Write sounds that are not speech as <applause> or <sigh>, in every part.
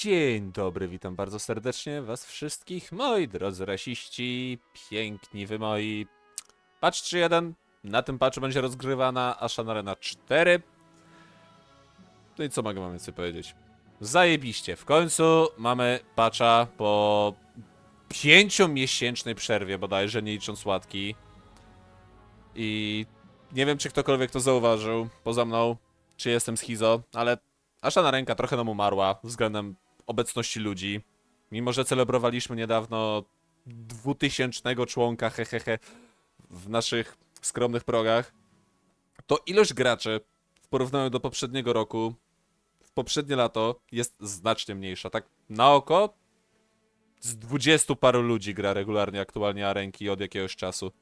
Dzień dobry, witam bardzo serdecznie was wszystkich, moi drodzy rasiści, piękni wy moi. Patch 3.1, na tym patchu będzie rozgrywana Ashan Arena 4. No i co mogę wam więcej powiedzieć? Zajebiście, w końcu mamy patcha po pięciomiesięcznej przerwie bodajże, nie licząc łatki. I nie wiem, czy ktokolwiek to zauważył poza mną, czy jestem schizo, ale Asha ręka trochę nam umarła względem obecności ludzi. Mimo, że celebrowaliśmy niedawno 2000 członka hehehe w naszych skromnych progach, to ilość graczy w porównaniu do poprzedniego roku, w poprzednie lato jest znacznie mniejsza. Tak na oko z 20 paru ludzi gra regularnie aktualnie Arenki od jakiegoś czasu.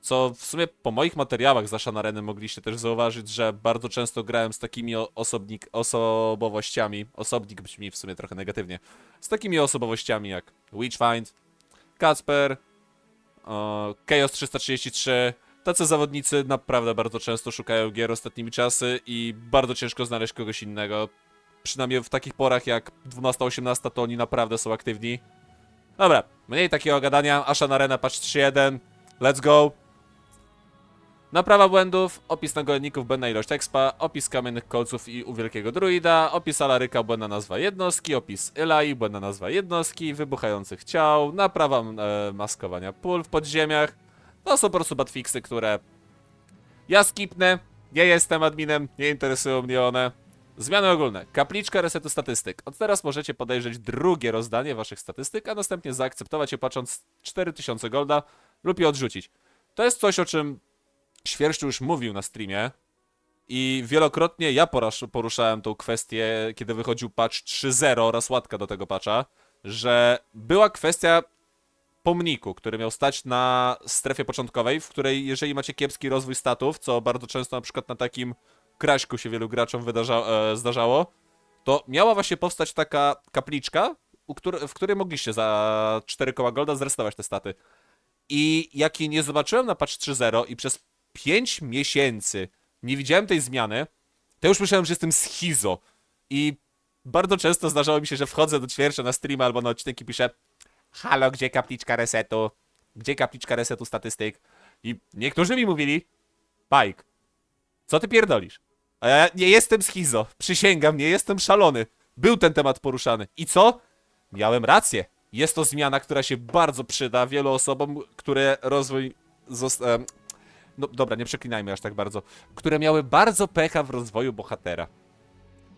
Co w sumie po moich materiałach z Ashan Areny mogliście też zauważyć, że bardzo często grałem z takimi osobnik, osobowościami. Osobnik brzmi w sumie trochę negatywnie. Z takimi osobowościami jak Witchfind, Kacper, Chaos 333. Tacy zawodnicy naprawdę bardzo często szukają gier ostatnimi czasy i bardzo ciężko znaleźć kogoś innego. Przynajmniej w takich porach jak 12-18 to oni naprawdę są aktywni. Dobra, mniej takiego gadania. Ashan Arena patch 3.1. Let's go. Naprawa błędów, opis nagolenników, błędna ilość expa, opis kamiennych kolców i u wielkiego druida, opis alaryka, błędna nazwa jednostki, opis Elai, błędna nazwa jednostki, wybuchających ciał, naprawa e, maskowania pól w podziemiach. To są po prostu batfixy, które ja skipnę, nie jestem adminem, nie interesują mnie one. Zmiany ogólne. Kapliczka resetu statystyk. Od teraz możecie podejrzeć drugie rozdanie waszych statystyk, a następnie zaakceptować je patrząc 4000 golda lub je odrzucić. To jest coś, o czym Świerszczu już mówił na streamie i wielokrotnie ja poruszałem tą kwestię, kiedy wychodził patch 3.0 oraz łatka do tego patcha, że była kwestia pomniku, który miał stać na strefie początkowej, w której jeżeli macie kiepski rozwój statów, co bardzo często na przykład na takim kraśku się wielu graczom wydarza, e, zdarzało, to miała właśnie powstać taka kapliczka, w której mogliście za 4 koła golda zrestować te staty. I jak jej nie zobaczyłem na patch 3.0 i przez 5 miesięcy nie widziałem tej zmiany, to już myślałem, że jestem schizo. I bardzo często zdarzało mi się, że wchodzę do ćwiercia na streama albo na odcinek i piszę Halo, gdzie kapliczka resetu? Gdzie kapliczka resetu statystyk? I niektórzy mi mówili Pajk, co ty pierdolisz? A ja nie jestem schizo. Przysięgam, nie jestem szalony. Był ten temat poruszany. I co? Miałem rację. Jest to zmiana, która się bardzo przyda wielu osobom, które rozwój no dobra, nie przeklinajmy aż tak bardzo, które miały bardzo pecha w rozwoju bohatera.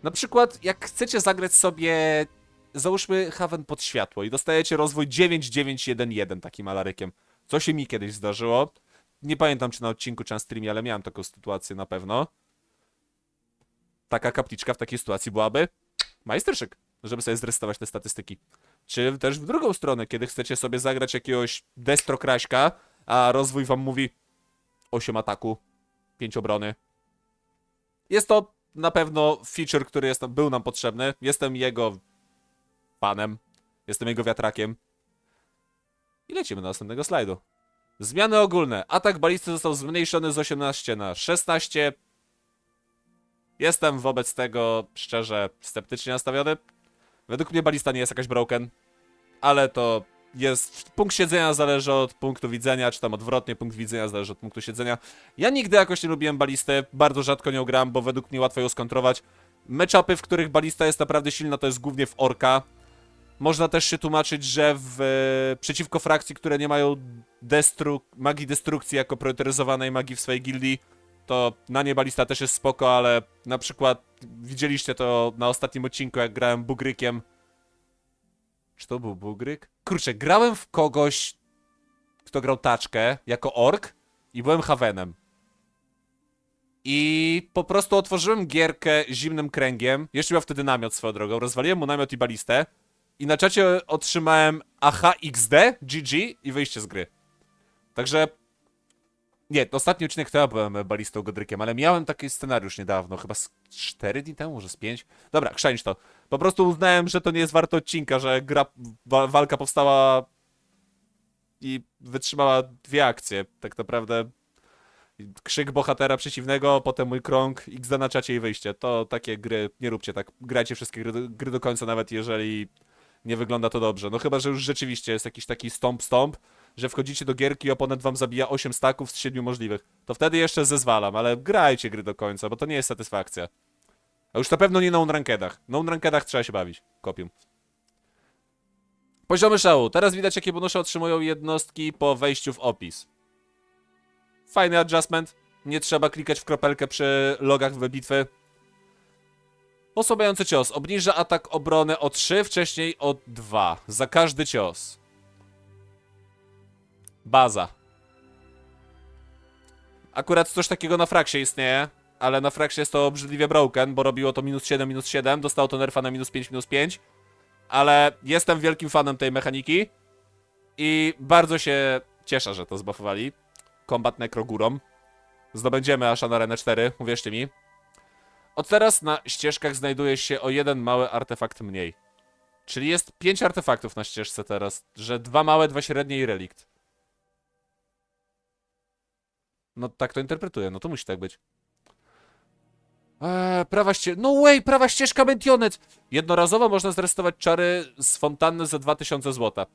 Na przykład, jak chcecie zagrać sobie, załóżmy Haven pod światło i dostajecie rozwój 9911 takim alarykiem, co się mi kiedyś zdarzyło. Nie pamiętam czy na odcinku, czy na streamie, ale miałem taką sytuację na pewno. Taka kapliczka w takiej sytuacji byłaby majsterszyk, żeby sobie zrestować te statystyki. Czy też w drugą stronę, kiedy chcecie sobie zagrać jakiegoś destro kraśka, a rozwój wam mówi 8 ataku, 5 obrony. Jest to na pewno feature, który jest, był nam potrzebny. Jestem jego panem. Jestem jego wiatrakiem. I lecimy do następnego slajdu. Zmiany ogólne. Atak balisty został zmniejszony z 18 na 16. Jestem wobec tego szczerze sceptycznie nastawiony. Według mnie balista nie jest jakaś broken, ale to jest. Punkt siedzenia zależy od punktu widzenia, czy tam odwrotnie, punkt widzenia zależy od punktu siedzenia. Ja nigdy jakoś nie lubiłem balisty, bardzo rzadko nią gram, bo według mnie łatwo ją skontrować. Matchupy, w których balista jest naprawdę silna, to jest głównie w orka. Można też się tłumaczyć, że w, przeciwko frakcji, które nie mają destru, magii destrukcji jako priorytetyzowanej magii w swojej gildii, to na nie balista też jest spoko, ale na przykład widzieliście to na ostatnim odcinku, jak grałem Bugrykiem. Czy to był Bugryk? Kurczę, grałem w kogoś, kto grał taczkę jako ork i byłem Havenem. I po prostu otworzyłem gierkę zimnym kręgiem. Jeszcze miał wtedy namiot swoją drogą. Rozwaliłem mu namiot i balistę. I na czacie otrzymałem AHA XD, GG i wyjście z gry. Także. Nie, ostatni odcinek to ja byłem balistą Godrykiem, ale miałem taki scenariusz niedawno, chyba z 4 dni temu, może z 5. Dobra, chrzęć to. Po prostu uznałem, że to nie jest warte odcinka, że gra, wa walka powstała i wytrzymała dwie akcje. Tak naprawdę krzyk bohatera przeciwnego, potem mój krąg, XD na czacie i wyjście. To takie gry, nie róbcie tak. Grajcie wszystkie gry, gry do końca, nawet jeżeli nie wygląda to dobrze. No chyba, że już rzeczywiście jest jakiś taki stomp-stomp, że wchodzicie do gierki i oponent wam zabija 8 staków z 7 możliwych. To wtedy jeszcze zezwalam, ale grajcie gry do końca, bo to nie jest satysfakcja. A już na pewno nie na unrankedach. Na unrankedach trzeba się bawić. Kopium. Poziomy szału. Teraz widać, jakie bonusy otrzymują jednostki po wejściu w opis. Fajny adjustment. Nie trzeba klikać w kropelkę przy logach w bitwy. Osłabiający cios. Obniża atak obrony o 3, wcześniej o 2. Za każdy cios. Baza. Akurat coś takiego na Fraksie istnieje, ale na Fraksie jest to obrzydliwie broken, bo robiło to minus 7, minus 7, dostało to nerfa na minus 5, minus 5. Ale jestem wielkim fanem tej mechaniki i bardzo się cieszę, że to zbuffowali. Kombat Necrogurą. Zdobędziemy aż na Arenę 4, uwierzcie mi. Od teraz na ścieżkach znajduje się o jeden mały artefakt mniej. Czyli jest 5 artefaktów na ścieżce teraz, że dwa małe, dwa średnie i relikt. No tak to interpretuję, no to musi tak być. Eee, prawa ścieżka. No way, prawa ścieżka Mentionet! Jednorazowo można zresetować czary z fontanny za 2000 zł.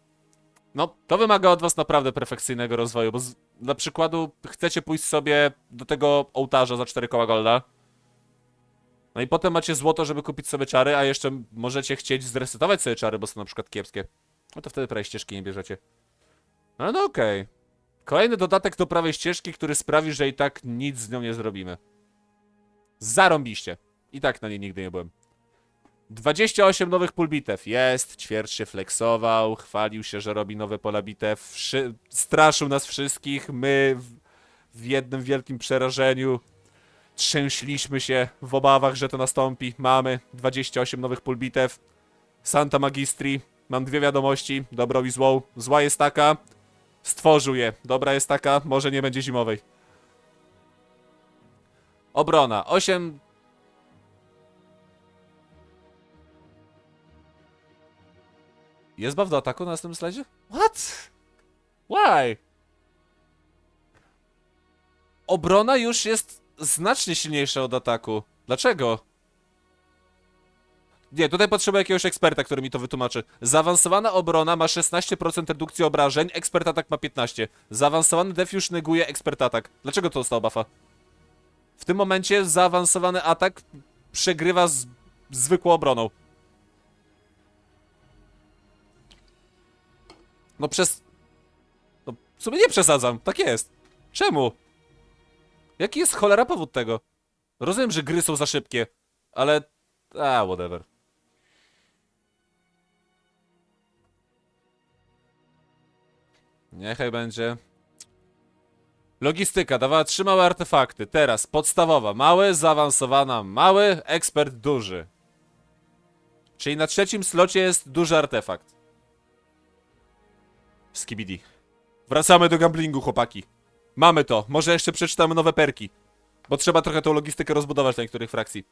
No, to wymaga od was naprawdę perfekcyjnego rozwoju, bo z, dla przykładu chcecie pójść sobie do tego ołtarza za 4 koła golda. No i potem macie złoto, żeby kupić sobie czary, a jeszcze możecie chcieć zresetować sobie czary, bo są na przykład kiepskie. No to wtedy prawej ścieżki nie bierzecie. No, no okej. Kolejny dodatek do prawej ścieżki, który sprawi, że i tak nic z nią nie zrobimy. Zarąbiście. I tak na niej nigdy nie byłem. 28 nowych pól bitew. Jest, ćwierć się flexował, chwalił się, że robi nowe pola bitew, wszy... straszył nas wszystkich, my w, w jednym wielkim przerażeniu trzęśliśmy się w obawach, że to nastąpi. Mamy 28 nowych pól bitew. Santa Magistri. Mam dwie wiadomości, dobrą i złą. Zła jest taka, stworzył je. Dobra jest taka, może nie będzie zimowej. Obrona. 8 Jest buff do ataku na następnym slajdzie? What? Why? Obrona już jest znacznie silniejsza od ataku. Dlaczego? Nie, tutaj potrzebuję jakiegoś eksperta, który mi to wytłumaczy. Zaawansowana obrona ma 16% redukcji obrażeń, ekspert atak ma 15. Zaawansowany def neguje ekspert atak. Dlaczego to zostało buffa? W tym momencie zaawansowany atak przegrywa z zwykłą obroną. No przez... No w sumie nie przesadzam, tak jest. Czemu? Jaki jest cholera powód tego? Rozumiem, że gry są za szybkie, ale... A, whatever. Niechaj będzie. Logistyka dawała trzy małe artefakty. Teraz podstawowa mały, zaawansowana mały, ekspert duży. Czyli na trzecim slocie jest duży artefakt. Skibidi. Wracamy do gamblingu, chłopaki. Mamy to. Może jeszcze przeczytamy nowe perki. Bo trzeba trochę tą logistykę rozbudować dla niektórych frakcji.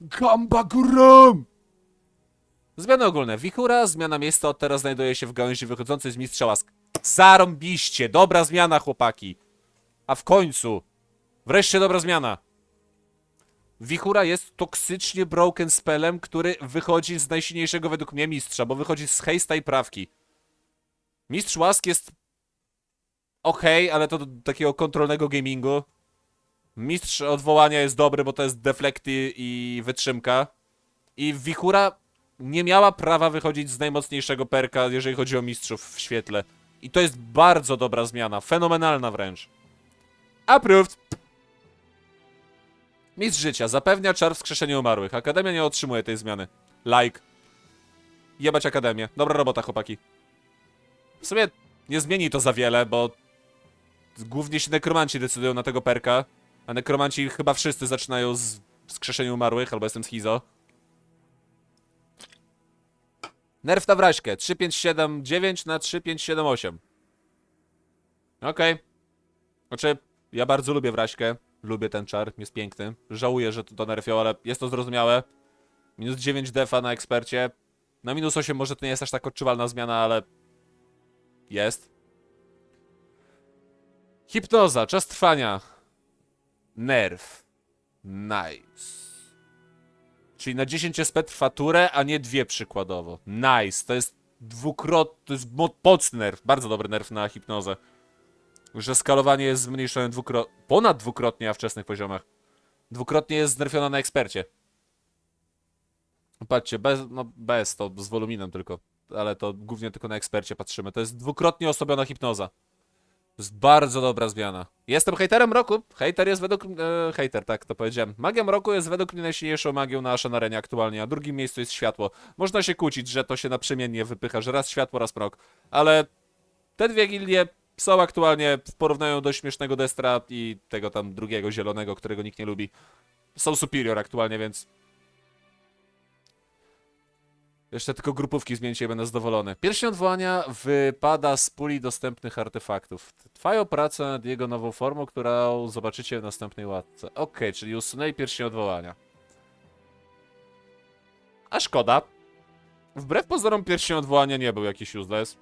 Gamba górą! Zmiany ogólne. Wichura, zmiana miejsca od teraz znajduje się w gałęzi wychodzącej z Mistrza Łask. Zarąbiście! Dobra zmiana, chłopaki! A w końcu! Wreszcie dobra zmiana! Wichura jest toksycznie broken spellem, który wychodzi z najsilniejszego według mnie mistrza, bo wychodzi z hejsta i prawki. Mistrz Łask jest okej, ale to do takiego kontrolnego gamingu. Mistrz odwołania jest dobry, bo to jest deflekty i wytrzymka. I Wichura nie miała prawa wychodzić z najmocniejszego perka, jeżeli chodzi o mistrzów w świetle. I to jest bardzo dobra zmiana, fenomenalna wręcz. Approved! Mistrz życia zapewnia czar wskrzeszenia umarłych. Akademia nie otrzymuje tej zmiany. Like. Jebać Akademię. Dobra robota, chłopaki. W sumie nie zmieni to za wiele, bo głównie się nekromanci decydują na tego perka, a nekromanci chyba wszyscy zaczynają z wskrzeszenia umarłych, albo jestem schizo. Nerf na wraśkę. 3579 na 3578. Okej. Znaczy, ja bardzo lubię wraśkę. Lubię ten czar, jest piękny. Żałuję, że to, nerfią, ale jest to zrozumiałe. Minus 9 defa na ekspercie. Na minus 8 może to nie jest aż tak odczuwalna zmiana, ale... Jest. Hipnoza, czas trwania. Nerw. Nice. Czyli na 10 SP trwa turę, a nie dwie przykładowo. Nice. To jest dwukrotny, to jest mo- mocny nerw. Bardzo dobry nerw na hipnozę. Że skalowanie jest zmniejszone dwukrotnie, ponad dwukrotnie na wczesnych poziomach. Dwukrotnie jest znerfiona na ekspercie. Patrzcie, bez, no bez, to z woluminem tylko. Ale to głównie tylko na ekspercie patrzymy. To jest dwukrotnie osłabiona hipnoza. Jest bardzo dobra zmiana. Jestem hejterem roku. Hejter jest według... E, hejter, tak to powiedziałem. Magia mroku jest według mnie najsilniejszą magią na naszej arenie aktualnie, a drugim miejscu jest światło. Można się kłócić, że to się naprzemiennie wypycha, że raz światło, raz mrok. Ale te dwie gildie są aktualnie w porównaniu do śmiesznego Destra i tego tam drugiego zielonego, którego nikt nie lubi. Są superior aktualnie, więc jeszcze tylko grupówki zmienicie i będę zadowolony. Pierścień odwołania wypada z puli dostępnych artefaktów. Trwają prace nad jego nową formą, którą zobaczycie w następnej łatce. Okej, czyli usunęli pierścień odwołania. A szkoda. Wbrew pozorom pierścień odwołania nie był jakiś useless.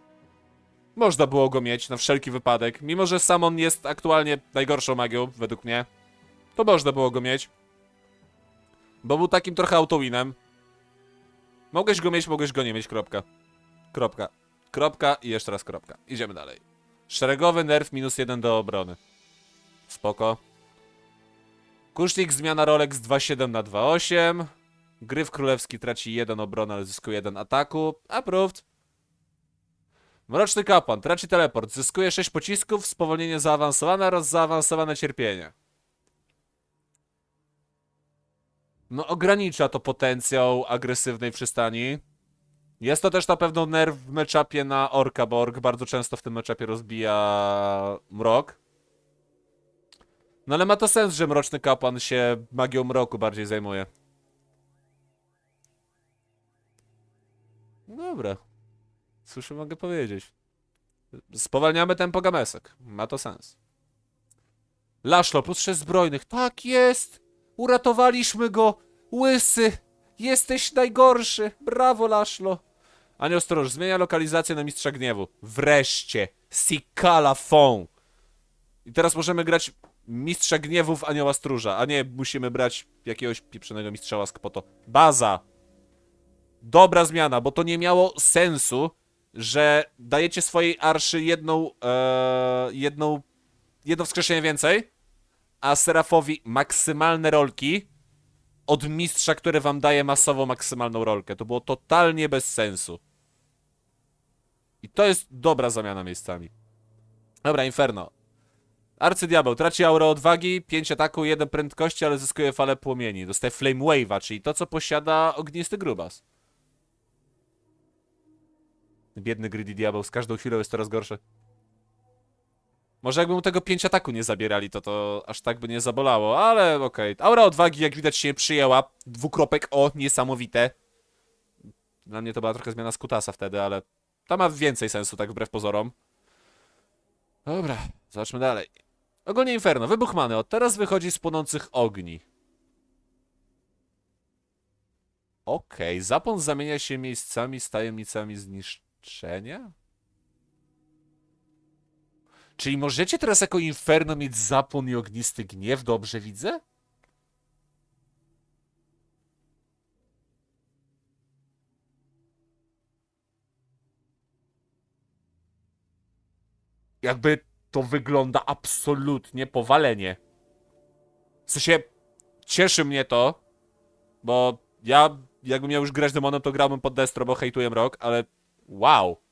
Można było go mieć na wszelki wypadek. Mimo, że sam on jest aktualnie najgorszą magią, według mnie, to można było go mieć. Bo był takim trochę autowinem. Mogłeś go mieć, mogłeś go nie mieć, kropka. Kropka. Kropka i jeszcze raz kropka. Idziemy dalej. Szeregowy nerw minus jeden do obrony. Spoko. Kusznik zmiana rolek z 2,7 na 2,8. Gryf królewski traci 1 obrony, ale zyskuje 1 ataku. Approved. Mroczny kapłan traci teleport. Zyskuje 6 pocisków, spowolnienie zaawansowane oraz zaawansowane cierpienie. No ogranicza to potencjał agresywnej przystani. Jest to też na pewno nerw w meczapie na Orka, bo Ork bardzo często w tym meczapie rozbija mrok. No ale ma to sens, że Mroczny Kapłan się magią mroku bardziej zajmuje. Dobra. Cóż mogę powiedzieć? Spowalniamy tempo gamesek. Ma to sens. Laszlo, plus 6 zbrojnych. Tak jest! Uratowaliśmy go! Łysy! Jesteś najgorszy! Brawo, Laszlo! Anioł Stróż zmienia lokalizację na Mistrza Gniewu. Wreszcie! Sikala Fon! I teraz możemy grać Mistrza Gniewu w Anioła Stróża, a nie musimy brać jakiegoś pieprzonego Mistrza Łask po to. Baza! Dobra zmiana, bo to nie miało sensu, że dajecie swojej arszy jedną, e, jedną, jedno wskrzeszenie więcej, a Serafowi maksymalne rolki od mistrza, który wam daje masowo maksymalną rolkę. To było totalnie bez sensu. I to jest dobra zamiana miejscami. Dobra, Inferno. Arcydiabeł traci aurę odwagi, 5 ataku, 1 prędkości, ale zyskuje falę płomieni. Dostaje Flame Wave'a, czyli to, co posiada ognisty grubas. Biedny Greedy Diabeł, z każdą chwilą jest coraz gorszy. Może jakby mu tego 5 ataku nie zabierali, to to aż tak by nie zabolało, ale okej. Aura odwagi, jak widać, się przyjęła. Dwukropek o, niesamowite. Dla mnie to była trochę zmiana skutasa wtedy, ale to ma więcej sensu, tak wbrew pozorom. Dobra, zobaczmy dalej. Ogólnie Inferno, wybuch many. Od teraz wychodzi z płonących ogni. Okej, zapon zamienia się miejscami z tajemnicami zniszczenia? Czyli możecie teraz jako Inferno mieć zapłon i ognisty gniew, dobrze widzę? Jakby to wygląda absolutnie powalenie. W sensie, cieszy mnie to, bo ja jakbym miał już grać demonem, to grałbym pod Destro, bo hejtuję rok, ale wow.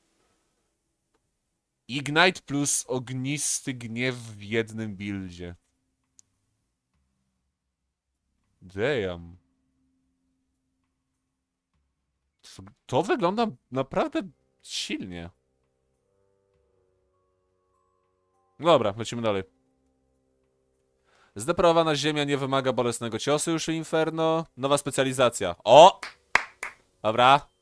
Ignite plus ognisty gniew w jednym buildzie. Damn. To, wygląda naprawdę silnie. Dobra, lecimy dalej. Zdeprawowana ziemia nie wymaga bolesnego ciosu już Inferno. Nowa specjalizacja. O! Dobra.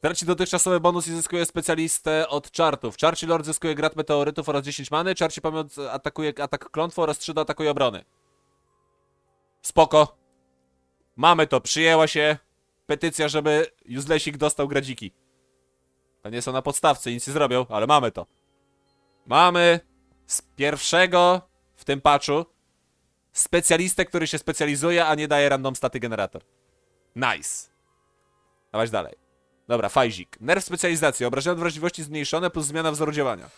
Traci dotychczasowy bonus i zyskuje specjalistę od czartów. Czarci Lord zyskuje grat meteorytów oraz 10 many. Czarci pomiot atakuje atak klątwą oraz 3 do atakuje obrony. Spoko. Mamy to, przyjęła się petycja, żeby Uselessik dostał gradziki. To nie są na podstawce, nic nie zrobią, ale mamy to. Mamy. z pierwszego w tym patchu specjalistę, który się specjalizuje, a nie daje random staty generator. Nice. Dawać dalej. Dobra, fajzik. Nerw specjalizacji. Obrażenia od wrażliwości zmniejszone plus zmiana wzoru działania.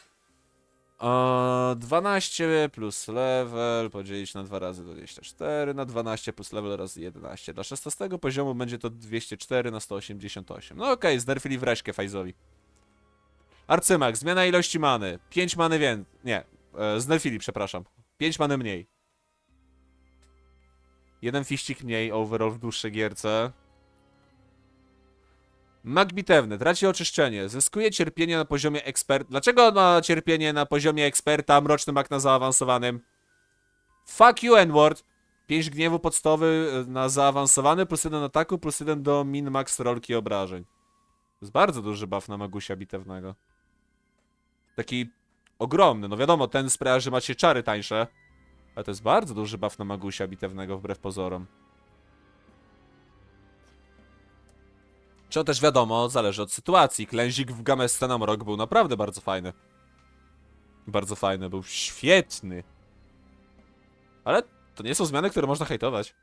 Eee, 12 plus level podzielić na 2 razy 24 na 12 plus level razy 11. Dla 16 poziomu będzie to 204 na 188. No okej, okay, znerfili wreszkę Fajzowi. Arcymak, zmiana ilości many. 5 many więcej. Nie, e, znerfili, przepraszam. 5 many mniej. Jeden fiścik mniej overall w dłuższej gierce. Mag bitewny, traci oczyszczenie, zyskuje cierpienie na poziomie ekspert. Dlaczego ma cierpienie na poziomie eksperta, mroczny mag na zaawansowanym? Fuck you, N-word. 5 gniewu podstawowy y, na zaawansowany, plus 1 ataku, plus 1 do min-max rolki obrażeń. To jest bardzo duży buff na magusia bitewnego. Taki ogromny, no wiadomo, ten sprawia, że macie czary tańsze. Ale to jest bardzo duży buff na magusia bitewnego wbrew pozorom. Czy też wiadomo, zależy od sytuacji. Klęzik w Gamesce na Mrok był naprawdę bardzo fajny. Bardzo fajny, był świetny. Ale to nie są zmiany, które można hejtować.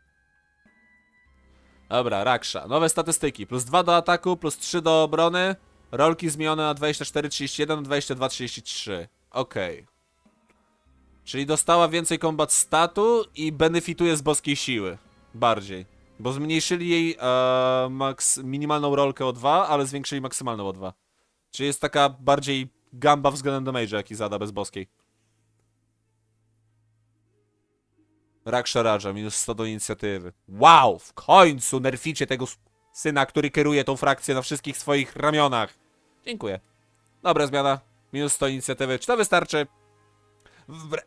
Dobra, Raksha. Nowe statystyki. Plus 2 do ataku, plus 3 do obrony. Rolki zmienione na 24-31, na 22-33. Okej. Czyli dostała więcej combat statu i benefituje z boskiej siły. Bardziej. Bo zmniejszyli jej e, maks minimalną rolkę o 2, ale zwiększyli maksymalną o 2. Czyli jest taka bardziej gamba względem damage'a, jaki zada bez boskiej. Raksha Raja, minus 100 do inicjatywy. Wow, w końcu nerficie tego syna, który kieruje tą frakcję na wszystkich swoich ramionach. Dziękuję. Dobra zmiana. Minus 100 inicjatywy. Czy to wystarczy? Wbre...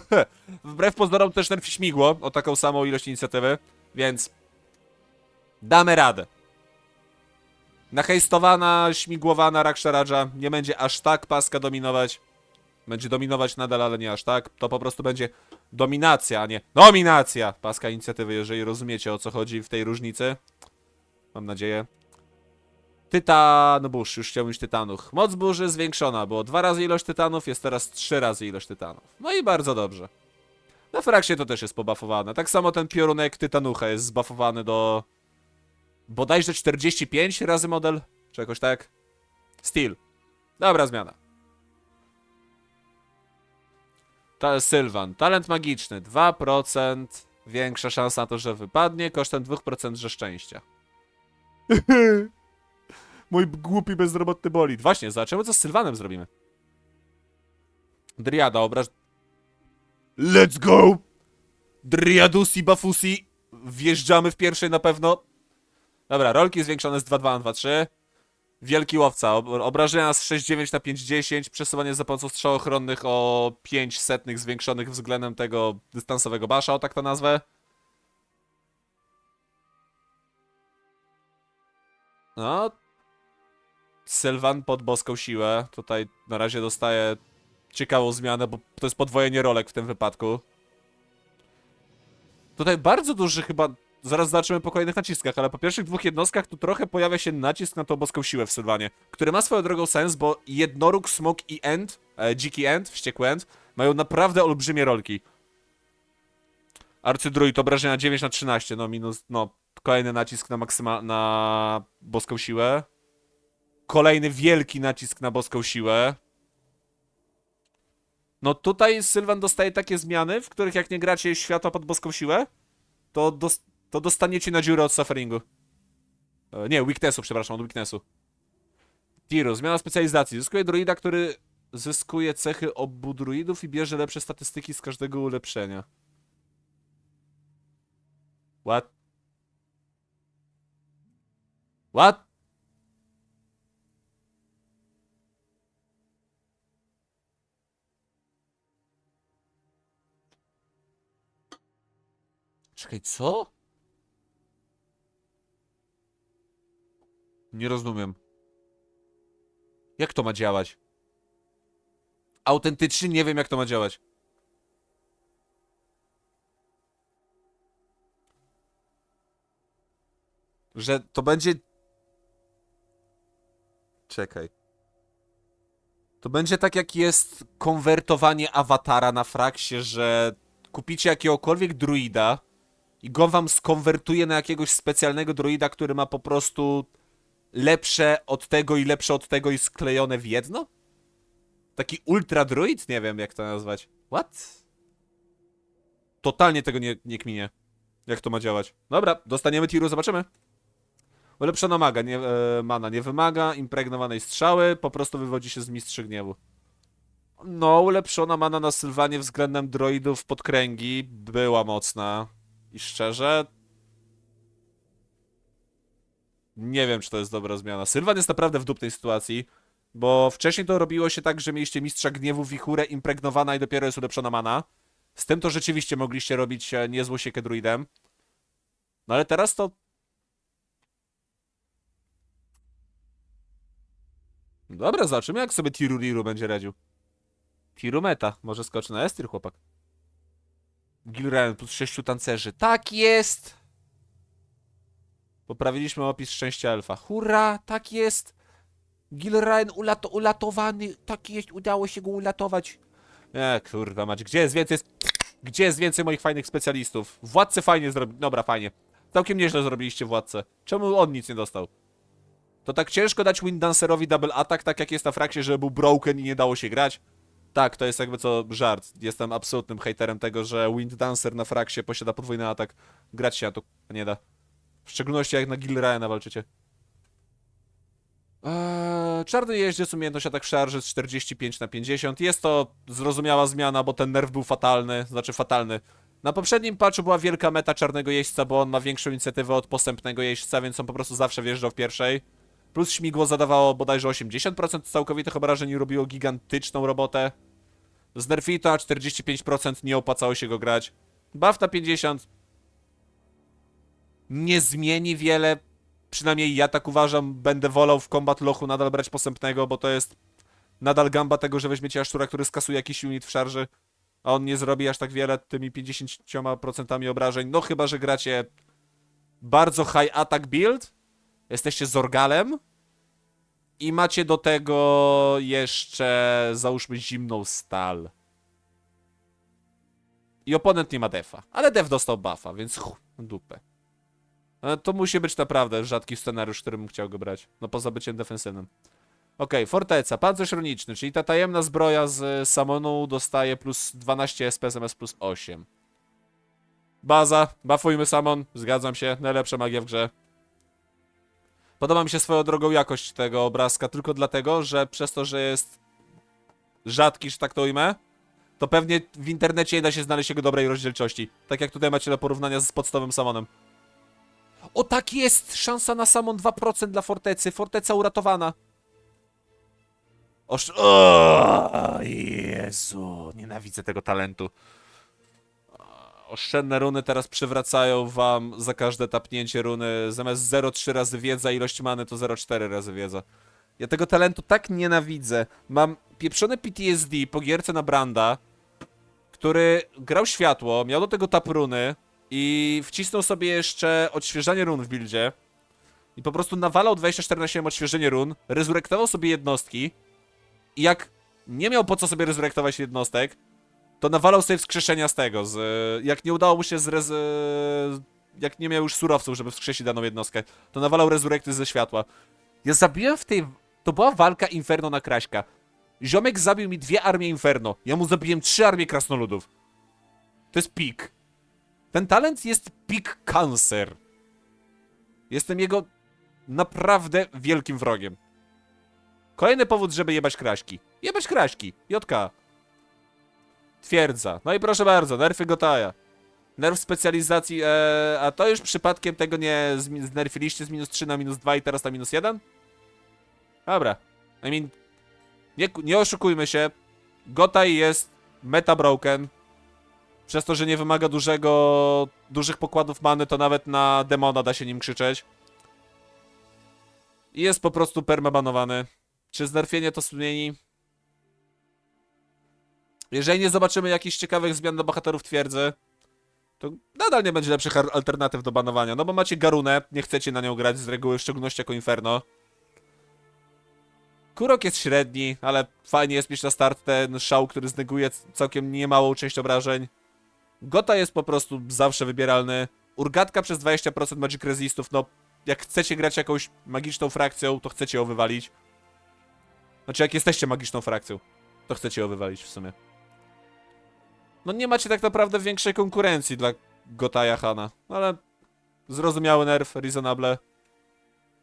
<coughs> Wbrew pozorom też nerfi śmigło o taką samą ilość inicjatywy, więc damy radę. Nahejstowana, śmigłowana Raksharadża nie będzie aż tak paska dominować. Będzie dominować nadal, ale nie aż tak. To po prostu będzie dominacja, a nie nominacja paska inicjatywy, jeżeli rozumiecie o co chodzi w tej różnicy. Mam nadzieję. Tytan burz, już chciałbym już tytanów. Moc burzy zwiększona, było dwa razy ilość tytanów, jest teraz trzy razy ilość tytanów. No i bardzo dobrze. Na frakcie to też jest pobafowane. Tak samo ten piorunek tytanucha jest zbafowany do bodajże 45 razy model, czy jakoś tak. Steel. Dobra zmiana. Ta Sylvan. Talent magiczny. 2% większa szansa na to, że wypadnie, kosztem 2% że szczęścia. <laughs> Mój głupi bezrobotny bolid. Właśnie, zobaczymy co z Sylwanem zrobimy. Driada, obraż... Let's go! Driadusi Bafusi. Wjeżdżamy w pierwszej na pewno. Dobra, rolki zwiększone z 2-2 na 2-3. Wielki łowca. ob- Obrażenia z 6-9 na 5-10. Przesuwanie za pomocą strzał ochronnych o 5 setnych zwiększonych względem tego dystansowego basza, o tak to nazwę. No. Sylwan pod boską siłę. Tutaj na razie dostaje ciekawą zmianę, bo to jest podwojenie rolek w tym wypadku. Tutaj bardzo duży chyba. Zaraz zobaczymy po kolejnych naciskach, ale po pierwszych dwóch jednostkach tu trochę pojawia się nacisk na tą boską siłę w Sylwanie, który ma swoją drogą sens, bo jednoróg, smok i end, e, dziki end, wściekły end, mają naprawdę olbrzymie rolki. Arcydruid obrażenia 9 na 13, no minus, no kolejny nacisk na maksyma, na boską siłę. Kolejny wielki nacisk na boską siłę. No tutaj Sylwan dostaje takie zmiany, w których jak nie gracie światła pod boską siłę, to, dos to dostaniecie na dziurę od sufferingu. E, nie, weaknessu, przepraszam, od weaknessu. Tiru, zmiana specjalizacji. Zyskuje druida, który zyskuje cechy obu druidów i bierze lepsze statystyki z każdego ulepszenia. What? What? Czekaj, co? Nie rozumiem. Jak to ma działać? Autentycznie nie wiem, jak to ma działać. Że to będzie. Czekaj. To będzie tak jak jest konwertowanie awatara na fraksie, że kupicie jakiegokolwiek druida i go wam skonwertuje na jakiegoś specjalnego druida, który ma po prostu lepsze od tego i lepsze od tego i sklejone w jedno? Taki ultra druid? Nie wiem jak to nazwać. What? Totalnie tego nie, nie kminie. Jak to ma działać? Dobra, dostaniemy tiru, zobaczymy. Ulepszona maga, nie, e, mana nie wymaga, impregnowanej strzały, po prostu wywodzi się z mistrzy gniewu. No, ulepszona mana na Sylwanie względem droidów podkręgi była mocna. I szczerze... Nie wiem, czy to jest dobra zmiana. Sylwan jest naprawdę w dupnej sytuacji, bo wcześniej to robiło się tak, że mieliście mistrza gniewu, wichurę impregnowana i dopiero jest ulepszona mana. Z tym to rzeczywiście mogliście robić e, niezłą siekę druidem. No ale teraz to Dobra, zobaczymy jak sobie Tiruriru będzie radził. Tiru meta, może skoczy na Estir chłopak. Gilraen plus 6 tancerzy. Tak jest! Poprawiliśmy opis szczęścia elfa. Hurra, tak jest! Gilraen ulato ulatowany, tak jest, udało się go ulatować. E, kurwa mać, gdzie jest więcej... Gdzie jest więcej moich fajnych specjalistów? Władcę fajnie zrobi... Dobra, fajnie. Całkiem nieźle zrobiliście władcę. Czemu on nic nie dostał? To tak ciężko dać Winddancerowi double attack, tak jak jest na frakcie, że był broken i nie dało się grać? Tak, to jest jakby co żart. Jestem absolutnym haterem tego, że Winddancer na frakcie posiada podwójny atak. Grać się na to nie da. W szczególności jak na Gilraena walczycie. Eee, czarny jeździec, umiejętność atak w szarży z 45 na 50. Jest to zrozumiała zmiana, bo ten nerw był fatalny, znaczy fatalny. Na poprzednim patchu była wielka meta czarnego jeźdźca, bo on ma większą inicjatywę od postępnego jeźdźca, więc on po prostu zawsze wjeżdżał w pierwszej. Plus śmigło zadawało bodajże 80% całkowitych obrażeń i robiło gigantyczną robotę. Z Nerfita 45% nie opłacało się go grać. Buff na 50 nie zmieni wiele. Przynajmniej ja tak uważam. Będę wolał w Combat Lochu nadal brać posępnego, bo to jest nadal gamba tego, że weźmiecie Ashtura, który skasuje jakiś unit w szarży, a on nie zrobi aż tak wiele tymi 50% obrażeń. No chyba, że gracie bardzo high attack build, jesteście Zorgalem i macie do tego jeszcze, załóżmy, zimną stal. I oponent nie ma defa, ale def dostał buffa, więc ch, dupę. To musi być naprawdę rzadki scenariusz, którym chciał go brać. No poza byciem defensywnym. Okej, forteca, pancerz runiczny, czyli ta tajemna zbroja z Samonu dostaje plus 12 SP zamiast plus 8. Baza, buffujmy Samon, zgadzam się, najlepsza magia w grze. Podoba mi się swoją drogą jakość tego obrazka, tylko dlatego, że przez to, że jest rzadki, że tak to ujmę, to pewnie w internecie nie da się znaleźć jego dobrej rozdzielczości. Tak jak tutaj macie do porównania z podstawowym Samonem. O tak jest! Szansa na Samon 2% dla Fortecy. Forteca uratowana. Oż... O Jezu, nienawidzę tego talentu. Oszczędne runy teraz przywracają wam za każde tapnięcie runy. Zamiast 0,3 razy wiedza, ilość many to 0,4 razy wiedza. Ja tego talentu tak nienawidzę. Mam pieprzone PTSD po gierce na Branda, który grał światło, miał do tego tap runy i wcisnął sobie jeszcze odświeżanie run w buildzie. I po prostu nawalał 24 na 7 odświeżenie run, rezurektował sobie jednostki i jak nie miał po co sobie rezurektować jednostek, to nawalał sobie wskrzeszenia z tego, z, jak nie udało mu się z rez... jak nie miał już surowców, żeby wskrzesić daną jednostkę, to nawalał rezurekty ze światła. Ja zabiłem w tej... To była walka Inferno na Kraśka. Ziomek zabił mi dwie armie Inferno. Ja mu zabiłem trzy armie krasnoludów. To jest pik. Ten talent jest pik cancer. Jestem jego naprawdę wielkim wrogiem. Kolejny powód, żeby jebać kraśki. Jebać kraśki. JK. Twierdza. No i proszę bardzo, nerfy Gotaja. Nerf specjalizacji, e, a to już przypadkiem tego nie znerfiliście z minus 3 na minus 2 i teraz na minus 1? Dobra. I mean, nie, nie oszukujmy się. Gotaj jest meta broken. Przez to, że nie wymaga dużego, dużych pokładów many, to nawet na demona da się nim krzyczeć. I jest po prostu permabanowany. Czy znerfienie to zmieni? Jeżeli nie zobaczymy jakichś ciekawych zmian do bohaterów twierdzy, to nadal nie będzie lepszych alternatyw do banowania. No bo macie Garunę, nie chcecie na nią grać z reguły, w szczególności jako Inferno. Kurok jest średni, ale fajnie jest mieć na start ten szał, który zneguje całkiem niemałą część obrażeń. Gota jest po prostu zawsze wybieralny. Urgatka przez 20% Magic Resistów, no jak chcecie grać jakąś magiczną frakcją, to chcecie ją wywalić. Znaczy jak jesteście magiczną frakcją, to chcecie ją wywalić w sumie. No nie macie tak naprawdę większej konkurencji dla Gotaja Hana, ale zrozumiały nerf, reasonable.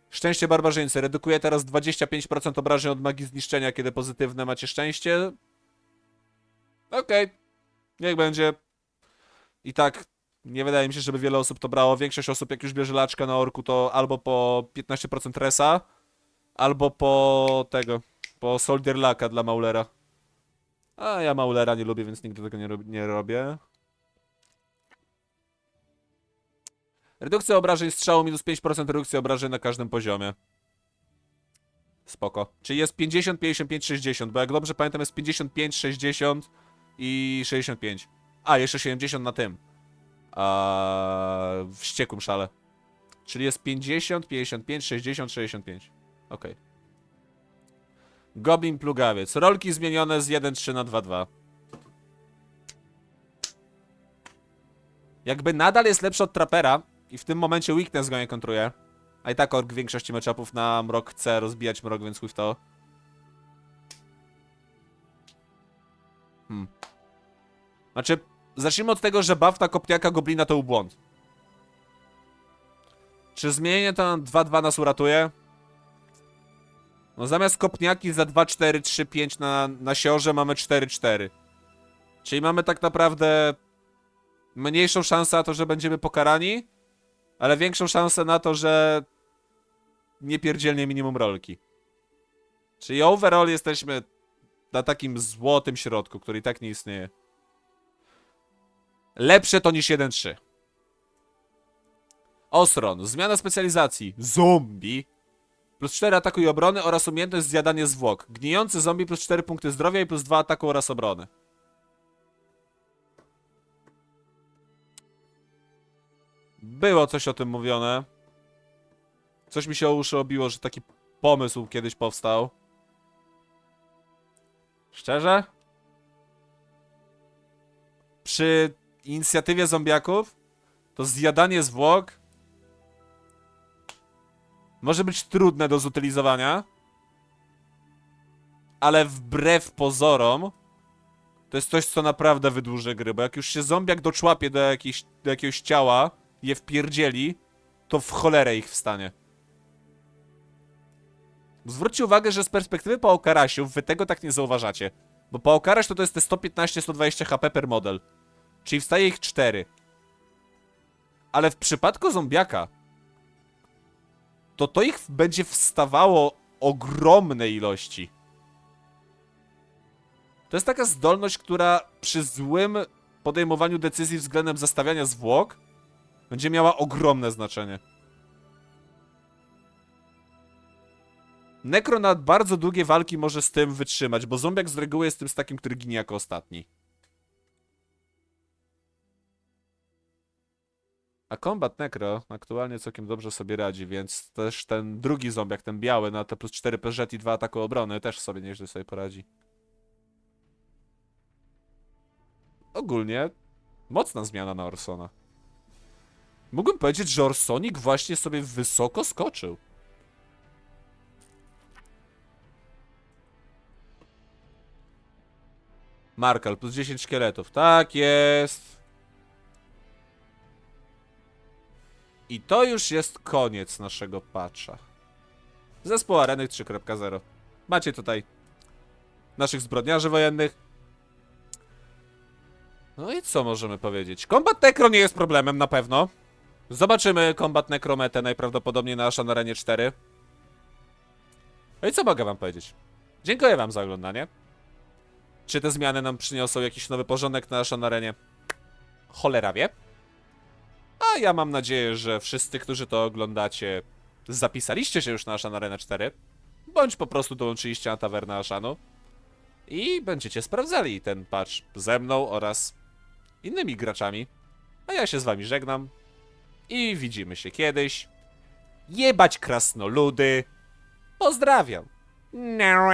Szczęście barbarzyńcy redukuje teraz 25% obrażeń od magii zniszczenia, kiedy pozytywne macie szczęście. Okej, niech będzie. I tak nie wydaje mi się, żeby wiele osób to brało. Większość osób, jak już bierze laczkę na orku, to albo po 15% resa, albo po tego, po Soldier Laka dla Maulera. A ja Maulera nie lubię, więc nigdy tego nie, nie robię. Redukcja obrażeń strzału minus 5% redukcji obrażeń na każdym poziomie. Spoko. Czyli jest 50, 55, 60, bo jak dobrze pamiętam jest 55, 60 i 65. A, jeszcze 70 na tym. W wściekłym szale. Czyli jest 50, 55, 60, 65. Okej. Goblin plugawiec. Rolki zmienione z 1.3 na 2.2. Jakby nadal jest lepszy od Trapera i w tym momencie Weakness go nie kontruje. A i tak ork w większości matchupów na mrok chce rozbijać mrok, więc chuj w to. Hmm. Znaczy, zacznijmy od tego, że buff na kopniaka goblina to był błąd. Czy zmienienie to na 2-2 nas uratuje? No zamiast kopniaki za 2, 4, 3, 5 na, na siorze mamy 4, 4. Czyli mamy tak naprawdę mniejszą szansę na to, że będziemy pokarani, ale większą szansę na to, że nie pierdzielnie minimum rolki. Czyli overall jesteśmy na takim złotym środku, który i tak nie istnieje. Lepsze to niż 1-3. Osron. Zmiana specjalizacji. Zombie. Plus 4 ataku i obrony oraz umiejętność zjadanie zwłok. Gnijący zombie plus 4 punkty zdrowia i plus 2 ataku oraz obrony. Było coś o tym mówione. Coś mi się o uszy obiło, że taki pomysł kiedyś powstał. Szczerze? Przy inicjatywie zombiaków to zjadanie zwłok może być trudne do zutylizowania, ale wbrew pozorom to jest coś, co naprawdę wydłuży gry, bo jak już się zombiak doczłapie do, jakiejś, do jakiegoś ciała je wpierdzieli, to w cholerę ich wstanie. Zwróćcie uwagę, że z perspektywy Paokarasiów wy tego tak nie zauważacie. Bo Paokaraś to, to jest te 115-120 HP per model. Czyli wstaje ich 4. Ale w przypadku zombiaka to to ich będzie wstawało ogromne ilości. To jest taka zdolność, która przy złym podejmowaniu decyzji względem zastawiania zwłok będzie miała ogromne znaczenie. Nekro bardzo długie walki może z tym wytrzymać, bo zombiak z reguły jest tym z takim, który ginie jako ostatni. A Combat Necro aktualnie całkiem dobrze sobie radzi, więc też ten drugi zombiak, ten biały, na te plus 4 PZ i 2 ataku obrony też sobie nieźle sobie poradzi. Ogólnie mocna zmiana na Orsona. Mógłbym powiedzieć, że Orsonik właśnie sobie wysoko skoczył. Markal plus 10 szkieletów. Tak jest. I to już jest koniec naszego patcha. Zespół Areny 3.0. Macie tutaj naszych zbrodniarzy wojennych. No i co możemy powiedzieć? Kombat Necro nie jest problemem na pewno. Zobaczymy Kombat Necrometę najprawdopodobniej na Ashan Arenie 4. No i co mogę wam powiedzieć? Dziękuję wam za oglądanie. Czy te zmiany nam przyniosą jakiś nowy porządek na Ashan Arenie? Cholera wie. A ja mam nadzieję, że wszyscy, którzy to oglądacie, zapisaliście się już na Ashan Arena 4, bądź po prostu dołączyliście na tawernę Ashanu i będziecie sprawdzali ten patch ze mną oraz innymi graczami. A ja się z wami żegnam i widzimy się kiedyś. Jebać krasnoludy. Pozdrawiam. No.